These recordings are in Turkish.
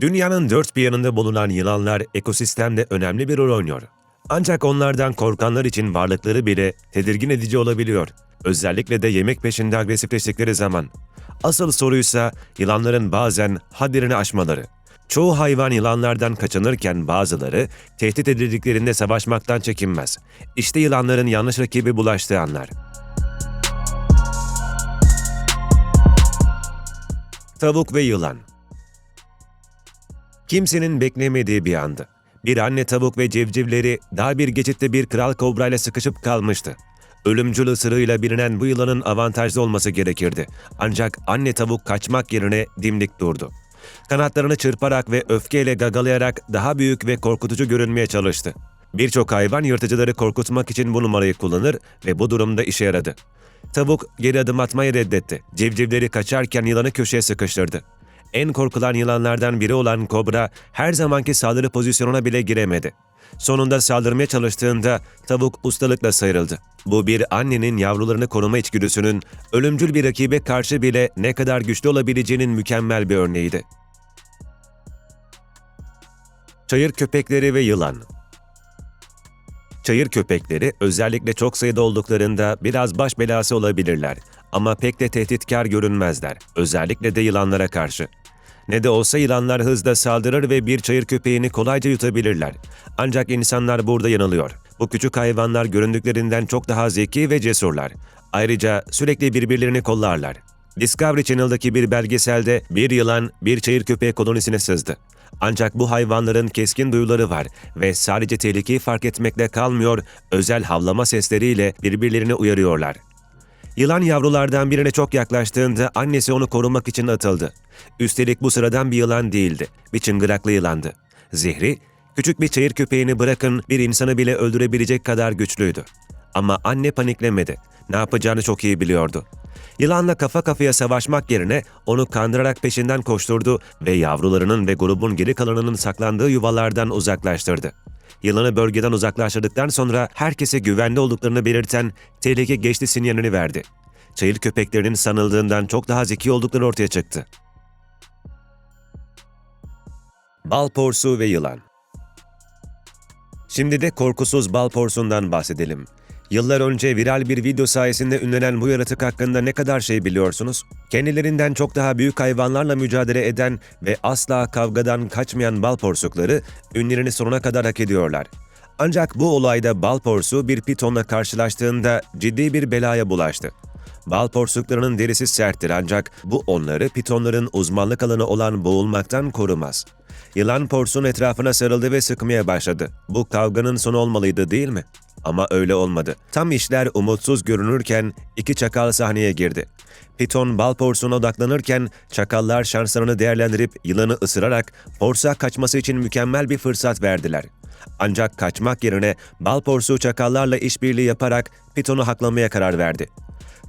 Dünyanın dört bir yanında bulunan yılanlar ekosistemde önemli bir rol oynuyor. Ancak onlardan korkanlar için varlıkları bile tedirgin edici olabiliyor. Özellikle de yemek peşinde agresifleştikleri zaman. Asıl soruysa yılanların bazen hadlerini aşmaları. Çoğu hayvan yılanlardan kaçınırken bazıları tehdit edildiklerinde savaşmaktan çekinmez. İşte yılanların yanlış rakibi bulaştığı anlar. Tavuk ve yılan Kimsenin beklemediği bir andı. Bir anne tavuk ve civcivleri dar bir geçitte bir kral kobrayla sıkışıp kalmıştı. Ölümcül ısırığıyla bilinen bu yılanın avantajlı olması gerekirdi. Ancak anne tavuk kaçmak yerine dimdik durdu. Kanatlarını çırparak ve öfkeyle gagalayarak daha büyük ve korkutucu görünmeye çalıştı. Birçok hayvan yırtıcıları korkutmak için bu numarayı kullanır ve bu durumda işe yaradı. Tavuk geri adım atmayı reddetti. Civcivleri kaçarken yılanı köşeye sıkıştırdı. En korkulan yılanlardan biri olan kobra her zamanki saldırı pozisyonuna bile giremedi. Sonunda saldırmaya çalıştığında tavuk ustalıkla sıyrıldı. Bu bir annenin yavrularını koruma içgüdüsünün ölümcül bir rakibe karşı bile ne kadar güçlü olabileceğinin mükemmel bir örneğiydi. Çayır köpekleri ve yılan Çayır köpekleri özellikle çok sayıda olduklarında biraz baş belası olabilirler ama pek de tehditkar görünmezler, özellikle de yılanlara karşı. Ne de olsa yılanlar hızla saldırır ve bir çayır köpeğini kolayca yutabilirler. Ancak insanlar burada yanılıyor. Bu küçük hayvanlar göründüklerinden çok daha zeki ve cesurlar. Ayrıca sürekli birbirlerini kollarlar. Discovery Channel'daki bir belgeselde bir yılan bir çayır köpeği kolonisine sızdı. Ancak bu hayvanların keskin duyuları var ve sadece tehlikeyi fark etmekle kalmıyor, özel havlama sesleriyle birbirlerini uyarıyorlar. Yılan yavrulardan birine çok yaklaştığında annesi onu korumak için atıldı. Üstelik bu sıradan bir yılan değildi, bir çıngıraklı yılandı. Zehri, küçük bir çayır köpeğini bırakın bir insanı bile öldürebilecek kadar güçlüydü. Ama anne paniklemedi, ne yapacağını çok iyi biliyordu. Yılanla kafa kafaya savaşmak yerine onu kandırarak peşinden koşturdu ve yavrularının ve grubun geri kalanının saklandığı yuvalardan uzaklaştırdı. Yılanı bölgeden uzaklaştırdıktan sonra herkese güvenli olduklarını belirten tehlike geçti sinyalini verdi. Çayır köpeklerinin sanıldığından çok daha zeki oldukları ortaya çıktı. Bal porsu ve yılan Şimdi de korkusuz bal porsundan bahsedelim. Yıllar önce viral bir video sayesinde ünlenen bu yaratık hakkında ne kadar şey biliyorsunuz? Kendilerinden çok daha büyük hayvanlarla mücadele eden ve asla kavgadan kaçmayan bal porsukları ünlerini sonuna kadar hak ediyorlar. Ancak bu olayda bal porsu bir pitonla karşılaştığında ciddi bir belaya bulaştı. Bal porsuklarının derisi serttir ancak bu onları pitonların uzmanlık alanı olan boğulmaktan korumaz. Yılan porsun etrafına sarıldı ve sıkmaya başladı. Bu kavganın sonu olmalıydı değil mi? Ama öyle olmadı. Tam işler umutsuz görünürken iki çakal sahneye girdi. Piton bal porsuna odaklanırken çakallar şanslarını değerlendirip yılanı ısırarak porsuğa kaçması için mükemmel bir fırsat verdiler. Ancak kaçmak yerine bal porsuğu çakallarla işbirliği yaparak Piton'u haklamaya karar verdi.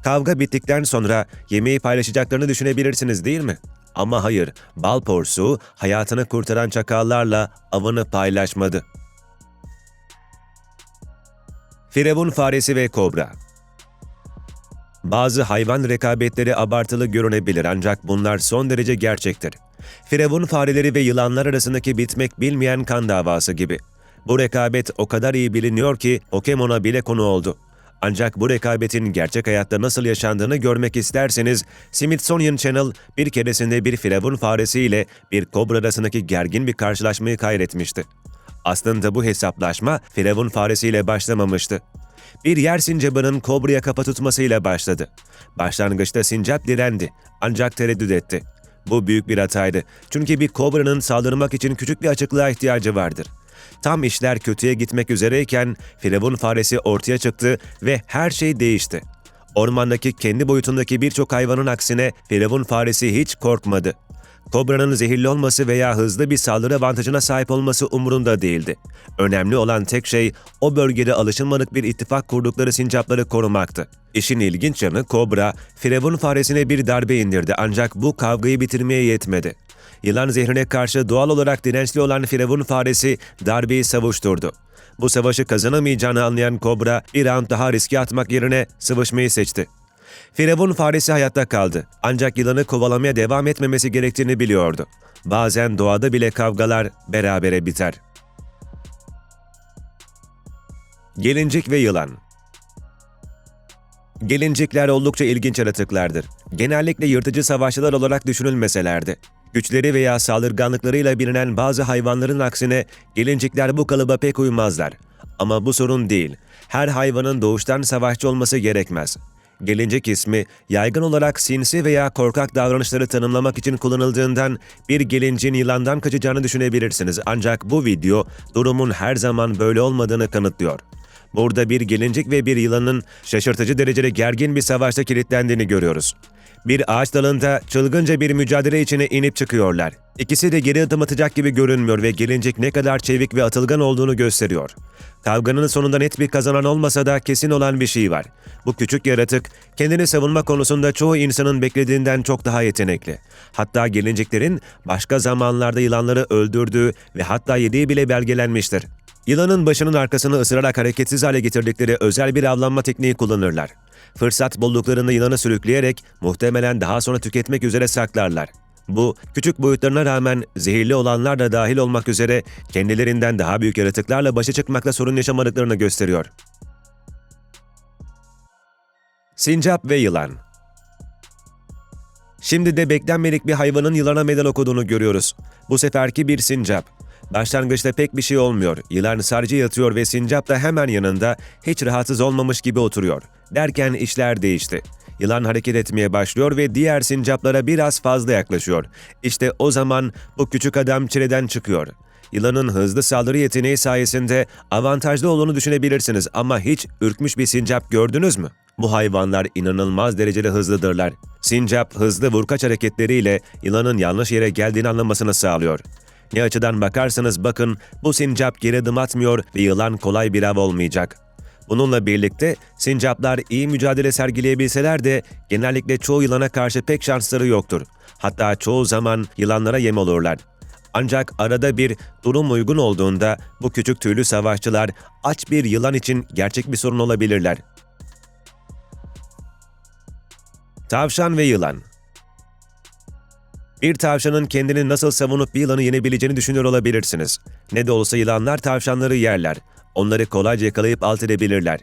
Kavga bittikten sonra yemeği paylaşacaklarını düşünebilirsiniz değil mi? Ama hayır, bal porsuğu hayatını kurtaran çakallarla avını paylaşmadı. Firavun faresi ve kobra Bazı hayvan rekabetleri abartılı görünebilir ancak bunlar son derece gerçektir. Firavun fareleri ve yılanlar arasındaki bitmek bilmeyen kan davası gibi. Bu rekabet o kadar iyi biliniyor ki Pokemon'a bile konu oldu. Ancak bu rekabetin gerçek hayatta nasıl yaşandığını görmek isterseniz Smithsonian Channel bir keresinde bir firavun faresi ile bir kobra arasındaki gergin bir karşılaşmayı kaydetmişti. Aslında bu hesaplaşma firavun faresiyle başlamamıştı. Bir yer sincabının kobraya kafa tutmasıyla başladı. Başlangıçta sincap direndi ancak tereddüt etti. Bu büyük bir hataydı çünkü bir kobranın saldırmak için küçük bir açıklığa ihtiyacı vardır. Tam işler kötüye gitmek üzereyken firavun faresi ortaya çıktı ve her şey değişti. Ormandaki kendi boyutundaki birçok hayvanın aksine firavun faresi hiç korkmadı. Kobra'nın zehirli olması veya hızlı bir saldırı avantajına sahip olması umurunda değildi. Önemli olan tek şey o bölgede alışılmadık bir ittifak kurdukları sincapları korumaktı. İşin ilginç yanı Kobra, Firavun faresine bir darbe indirdi ancak bu kavgayı bitirmeye yetmedi. Yılan zehrine karşı doğal olarak dirençli olan Firavun faresi darbeyi savuşturdu. Bu savaşı kazanamayacağını anlayan Kobra bir round daha riske atmak yerine sıvışmayı seçti. Firavun faresi hayatta kaldı. Ancak yılanı kovalamaya devam etmemesi gerektiğini biliyordu. Bazen doğada bile kavgalar berabere biter. Gelincik ve yılan Gelincikler oldukça ilginç yaratıklardır. Genellikle yırtıcı savaşçılar olarak düşünülmeseler de. Güçleri veya saldırganlıklarıyla bilinen bazı hayvanların aksine gelincikler bu kalıba pek uymazlar. Ama bu sorun değil. Her hayvanın doğuştan savaşçı olması gerekmez. Gelincik ismi yaygın olarak sinsi veya korkak davranışları tanımlamak için kullanıldığından bir gelincin yılandan kaçacağını düşünebilirsiniz. Ancak bu video durumun her zaman böyle olmadığını kanıtlıyor. Burada bir gelincik ve bir yılanın şaşırtıcı derecede gergin bir savaşta kilitlendiğini görüyoruz. Bir ağaç dalında çılgınca bir mücadele içine inip çıkıyorlar. İkisi de geri adım atacak gibi görünmüyor ve gelincik ne kadar çevik ve atılgan olduğunu gösteriyor. Kavganın sonunda net bir kazanan olmasa da kesin olan bir şey var. Bu küçük yaratık kendini savunma konusunda çoğu insanın beklediğinden çok daha yetenekli. Hatta gelinciklerin başka zamanlarda yılanları öldürdüğü ve hatta yediği bile belgelenmiştir. Yılanın başının arkasını ısırarak hareketsiz hale getirdikleri özel bir avlanma tekniği kullanırlar. Fırsat bulduklarında yılanı sürükleyerek muhtemelen daha sonra tüketmek üzere saklarlar. Bu, küçük boyutlarına rağmen zehirli olanlar da dahil olmak üzere kendilerinden daha büyük yaratıklarla başa çıkmakla sorun yaşamadıklarını gösteriyor. Sincap ve yılan Şimdi de beklenmedik bir hayvanın yılana meydan okuduğunu görüyoruz. Bu seferki bir sincap. Başlangıçta pek bir şey olmuyor. Yılan sadece yatıyor ve sincap da hemen yanında hiç rahatsız olmamış gibi oturuyor. Derken işler değişti. Yılan hareket etmeye başlıyor ve diğer sincaplara biraz fazla yaklaşıyor. İşte o zaman bu küçük adam çileden çıkıyor. Yılanın hızlı saldırı yeteneği sayesinde avantajlı olduğunu düşünebilirsiniz ama hiç ürkmüş bir sincap gördünüz mü? Bu hayvanlar inanılmaz derecede hızlıdırlar. Sincap hızlı vurkaç hareketleriyle yılanın yanlış yere geldiğini anlamasını sağlıyor. Ne açıdan bakarsanız bakın bu sincap geri adım atmıyor ve yılan kolay bir av olmayacak. Bununla birlikte sincaplar iyi mücadele sergileyebilseler de genellikle çoğu yılana karşı pek şansları yoktur. Hatta çoğu zaman yılanlara yem olurlar. Ancak arada bir durum uygun olduğunda bu küçük tüylü savaşçılar aç bir yılan için gerçek bir sorun olabilirler. Tavşan ve yılan bir tavşanın kendini nasıl savunup bir yılanı yenebileceğini düşünüyor olabilirsiniz. Ne de olsa yılanlar tavşanları yerler. Onları kolayca yakalayıp alt edebilirler.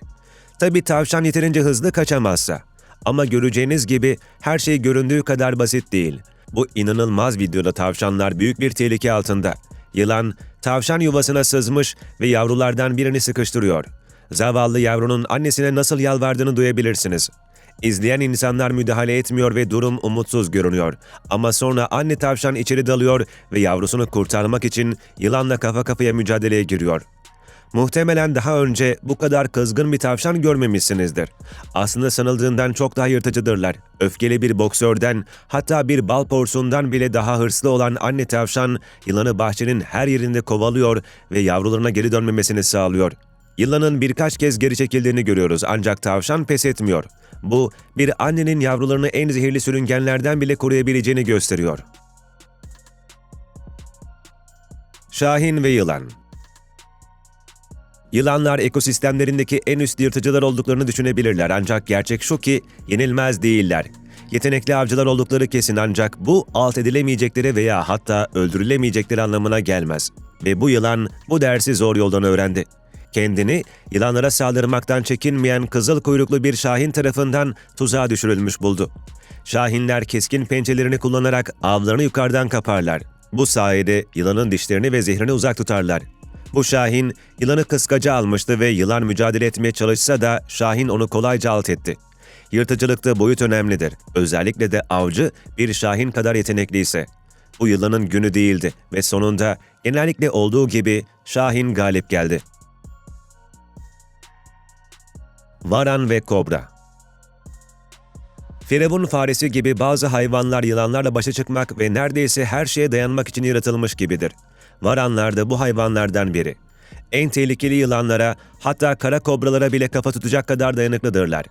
Tabi tavşan yeterince hızlı kaçamazsa. Ama göreceğiniz gibi her şey göründüğü kadar basit değil. Bu inanılmaz videoda tavşanlar büyük bir tehlike altında. Yılan, tavşan yuvasına sızmış ve yavrulardan birini sıkıştırıyor. Zavallı yavrunun annesine nasıl yalvardığını duyabilirsiniz. İzleyen insanlar müdahale etmiyor ve durum umutsuz görünüyor. Ama sonra anne tavşan içeri dalıyor ve yavrusunu kurtarmak için yılanla kafa kafaya mücadeleye giriyor. Muhtemelen daha önce bu kadar kızgın bir tavşan görmemişsinizdir. Aslında sanıldığından çok daha yırtıcıdırlar. Öfkeli bir boksörden, hatta bir bal porsundan bile daha hırslı olan anne tavşan, yılanı bahçenin her yerinde kovalıyor ve yavrularına geri dönmemesini sağlıyor. Yılanın birkaç kez geri çekildiğini görüyoruz ancak tavşan pes etmiyor. Bu, bir annenin yavrularını en zehirli sürüngenlerden bile koruyabileceğini gösteriyor. Şahin ve Yılan Yılanlar ekosistemlerindeki en üst yırtıcılar olduklarını düşünebilirler ancak gerçek şu ki yenilmez değiller. Yetenekli avcılar oldukları kesin ancak bu alt edilemeyecekleri veya hatta öldürülemeyecekleri anlamına gelmez. Ve bu yılan bu dersi zor yoldan öğrendi. Kendini yılanlara saldırmaktan çekinmeyen kızıl kuyruklu bir şahin tarafından tuzağa düşürülmüş buldu. Şahinler keskin pençelerini kullanarak avlarını yukarıdan kaparlar. Bu sayede yılanın dişlerini ve zehrini uzak tutarlar. Bu Şahin yılanı kıskaca almıştı ve yılan mücadele etmeye çalışsa da Şahin onu kolayca alt etti. Yırtıcılıkta boyut önemlidir. Özellikle de avcı bir Şahin kadar yetenekliyse. Bu yılanın günü değildi ve sonunda genellikle olduğu gibi Şahin galip geldi. Varan ve Kobra Firavun faresi gibi bazı hayvanlar yılanlarla başa çıkmak ve neredeyse her şeye dayanmak için yaratılmış gibidir. Varanlar da bu hayvanlardan biri. En tehlikeli yılanlara, hatta kara kobralara bile kafa tutacak kadar dayanıklıdırlar.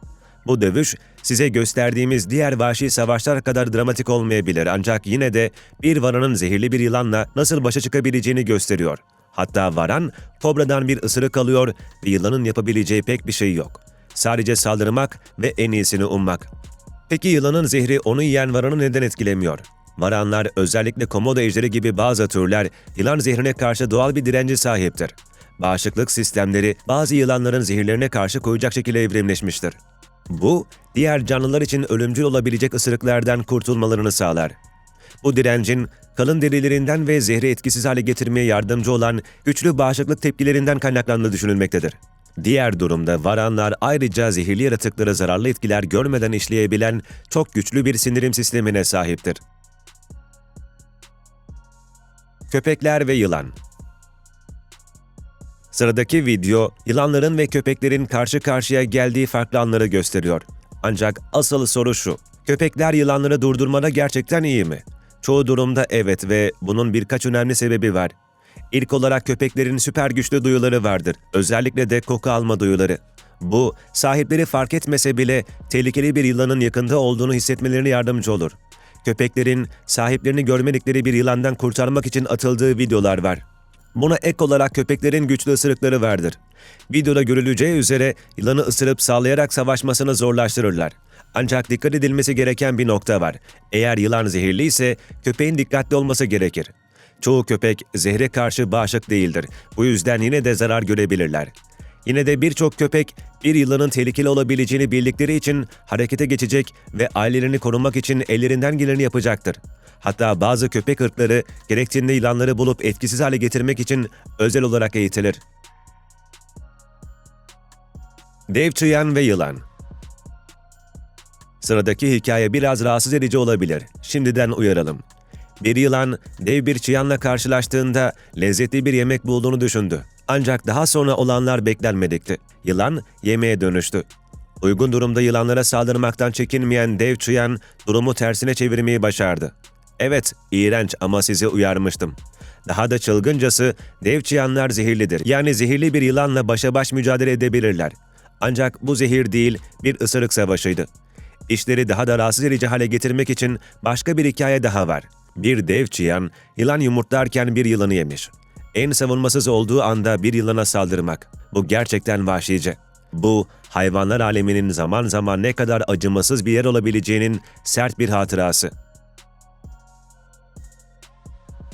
Bu dövüş size gösterdiğimiz diğer vahşi savaşlar kadar dramatik olmayabilir ancak yine de bir varanın zehirli bir yılanla nasıl başa çıkabileceğini gösteriyor. Hatta varan kobradan bir ısırık alıyor ve yılanın yapabileceği pek bir şey yok. Sadece saldırmak ve en iyisini ummak. Peki yılanın zehri onu yiyen varanı neden etkilemiyor? Varanlar özellikle komodo ejderi gibi bazı türler yılan zehrine karşı doğal bir direnci sahiptir. Bağışıklık sistemleri bazı yılanların zehirlerine karşı koyacak şekilde evrimleşmiştir. Bu, diğer canlılar için ölümcül olabilecek ısırıklardan kurtulmalarını sağlar. Bu direncin kalın derilerinden ve zehri etkisiz hale getirmeye yardımcı olan güçlü bağışıklık tepkilerinden kaynaklandığı düşünülmektedir. Diğer durumda varanlar ayrıca zehirli yaratıklara zararlı etkiler görmeden işleyebilen çok güçlü bir sindirim sistemine sahiptir. Köpekler ve yılan Sıradaki video, yılanların ve köpeklerin karşı karşıya geldiği farklı anları gösteriyor. Ancak asıl soru şu, köpekler yılanları durdurmada gerçekten iyi mi? Çoğu durumda evet ve bunun birkaç önemli sebebi var. İlk olarak köpeklerin süper güçlü duyuları vardır. Özellikle de koku alma duyuları. Bu, sahipleri fark etmese bile tehlikeli bir yılanın yakında olduğunu hissetmelerine yardımcı olur. Köpeklerin sahiplerini görmedikleri bir yılandan kurtarmak için atıldığı videolar var. Buna ek olarak köpeklerin güçlü ısırıkları vardır. Videoda görüleceği üzere yılanı ısırıp sallayarak savaşmasını zorlaştırırlar. Ancak dikkat edilmesi gereken bir nokta var. Eğer yılan zehirli ise köpeğin dikkatli olması gerekir. Çoğu köpek zehre karşı bağışık değildir. Bu yüzden yine de zarar görebilirler. Yine de birçok köpek bir yılanın tehlikeli olabileceğini bildikleri için harekete geçecek ve ailelerini korumak için ellerinden geleni yapacaktır. Hatta bazı köpek ırkları gerektiğinde yılanları bulup etkisiz hale getirmek için özel olarak eğitilir. Dev çıyan ve yılan Sıradaki hikaye biraz rahatsız edici olabilir. Şimdiden uyaralım. Bir yılan dev bir çıyanla karşılaştığında lezzetli bir yemek bulduğunu düşündü. Ancak daha sonra olanlar beklenmedikti. Yılan yemeğe dönüştü. Uygun durumda yılanlara saldırmaktan çekinmeyen dev çıyan durumu tersine çevirmeyi başardı. Evet, iğrenç ama sizi uyarmıştım. Daha da çılgıncası dev çıyanlar zehirlidir. Yani zehirli bir yılanla başa baş mücadele edebilirler. Ancak bu zehir değil, bir ısırık savaşıydı. İşleri daha da rahatsız edici hale getirmek için başka bir hikaye daha var. Bir dev çıyan, yılan yumurtlarken bir yılanı yemiş. En savunmasız olduğu anda bir yılana saldırmak. Bu gerçekten vahşice. Bu, hayvanlar aleminin zaman zaman ne kadar acımasız bir yer olabileceğinin sert bir hatırası.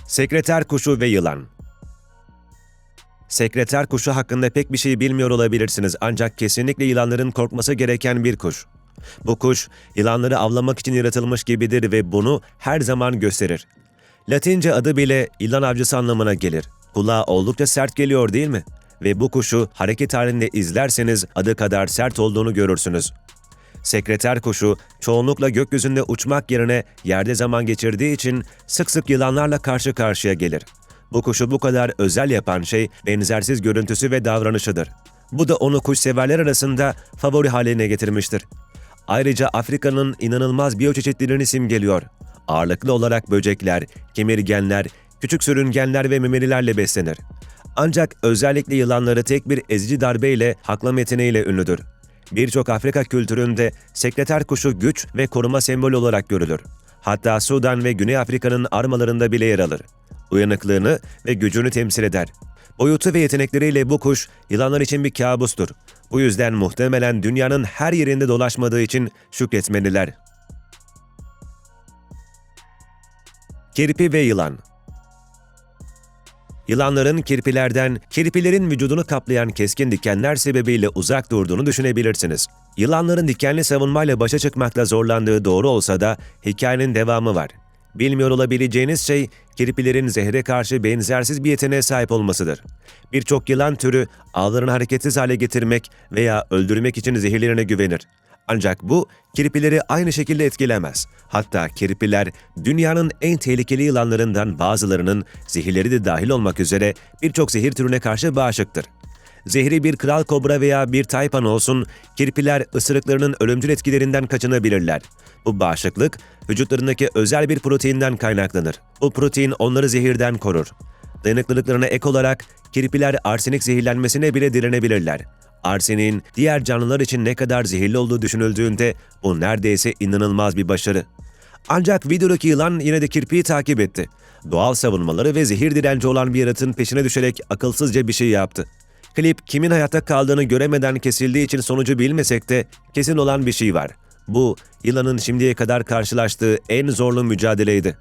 Sekreter kuşu ve yılan Sekreter kuşu hakkında pek bir şey bilmiyor olabilirsiniz ancak kesinlikle yılanların korkması gereken bir kuş. Bu kuş, yılanları avlamak için yaratılmış gibidir ve bunu her zaman gösterir. Latince adı bile yılan avcısı anlamına gelir. Kulağa oldukça sert geliyor değil mi? Ve bu kuşu hareket halinde izlerseniz adı kadar sert olduğunu görürsünüz. Sekreter kuşu çoğunlukla gökyüzünde uçmak yerine yerde zaman geçirdiği için sık sık yılanlarla karşı karşıya gelir. Bu kuşu bu kadar özel yapan şey benzersiz görüntüsü ve davranışıdır. Bu da onu kuşseverler arasında favori haline getirmiştir. Ayrıca Afrika'nın inanılmaz biyoçeşitliliğini simgeliyor. Ağırlıklı olarak böcekler, kemirgenler, küçük sürüngenler ve memelilerle beslenir. Ancak özellikle yılanları tek bir ezici darbeyle haklama yeteneğiyle ünlüdür. Birçok Afrika kültüründe sekreter kuşu güç ve koruma sembolü olarak görülür. Hatta Sudan ve Güney Afrika'nın armalarında bile yer alır. Uyanıklığını ve gücünü temsil eder. Boyutu ve yetenekleriyle bu kuş yılanlar için bir kabustur. Bu yüzden muhtemelen dünyanın her yerinde dolaşmadığı için şükretmeliler. Kirpi ve yılan Yılanların kirpilerden, kirpilerin vücudunu kaplayan keskin dikenler sebebiyle uzak durduğunu düşünebilirsiniz. Yılanların dikenli savunmayla başa çıkmakla zorlandığı doğru olsa da hikayenin devamı var. Bilmiyor olabileceğiniz şey kirpilerin zehre karşı benzersiz bir yeteneğe sahip olmasıdır. Birçok yılan türü ağlarını hareketsiz hale getirmek veya öldürmek için zehirlerine güvenir. Ancak bu kirpileri aynı şekilde etkilemez. Hatta kirpiler dünyanın en tehlikeli yılanlarından bazılarının zehirleri de dahil olmak üzere birçok zehir türüne karşı bağışıktır. Zehri bir kral kobra veya bir taypan olsun, kirpiler ısırıklarının ölümcül etkilerinden kaçınabilirler. Bu bağışıklık, vücutlarındaki özel bir proteinden kaynaklanır. Bu protein onları zehirden korur. Dayanıklılıklarına ek olarak kirpiler arsenik zehirlenmesine bile direnebilirler. Arsenin diğer canlılar için ne kadar zehirli olduğu düşünüldüğünde bu neredeyse inanılmaz bir başarı. Ancak videodaki yılan yine de kirpiyi takip etti. Doğal savunmaları ve zehir direnci olan bir yaratığın peşine düşerek akılsızca bir şey yaptı. Klip kimin hayatta kaldığını göremeden kesildiği için sonucu bilmesek de kesin olan bir şey var. Bu, yılanın şimdiye kadar karşılaştığı en zorlu mücadeleydi.